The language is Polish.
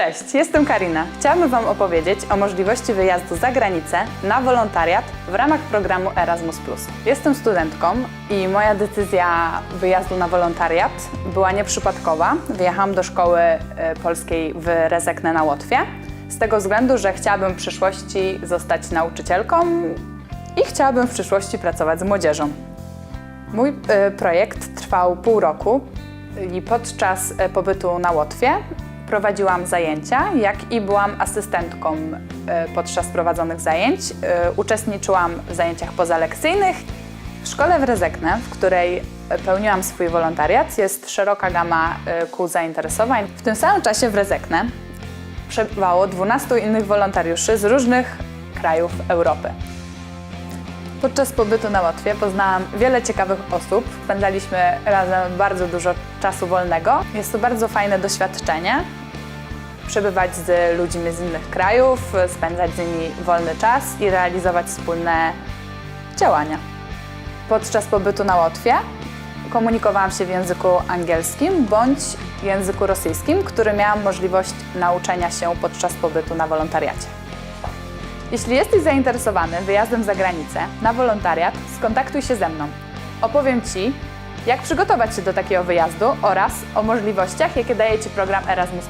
Cześć, jestem Karina. Chciałabym Wam opowiedzieć o możliwości wyjazdu za granicę na wolontariat w ramach programu Erasmus. Jestem studentką i moja decyzja wyjazdu na wolontariat była nieprzypadkowa. Wyjechałam do szkoły e, polskiej w Rezekne na Łotwie z tego względu, że chciałabym w przyszłości zostać nauczycielką i chciałabym w przyszłości pracować z młodzieżą. Mój e, projekt trwał pół roku i podczas e, pobytu na Łotwie prowadziłam zajęcia, jak i byłam asystentką e, podczas prowadzonych zajęć. E, Uczestniczyłam w zajęciach pozalekcyjnych. W szkole w Rezekne, w której pełniłam swój wolontariat, jest szeroka gama e, kół zainteresowań. W tym samym czasie w Rezekne przebywało 12 innych wolontariuszy z różnych krajów Europy. Podczas pobytu na Łotwie poznałam wiele ciekawych osób. Spędzaliśmy razem bardzo dużo czasu wolnego. Jest to bardzo fajne doświadczenie. Przebywać z ludźmi z innych krajów, spędzać z nimi wolny czas i realizować wspólne działania. Podczas pobytu na Łotwie komunikowałam się w języku angielskim bądź języku rosyjskim, który miałam możliwość nauczenia się podczas pobytu na wolontariacie. Jeśli jesteś zainteresowany wyjazdem za granicę na wolontariat, skontaktuj się ze mną. Opowiem Ci, jak przygotować się do takiego wyjazdu oraz o możliwościach, jakie daje Ci program Erasmus.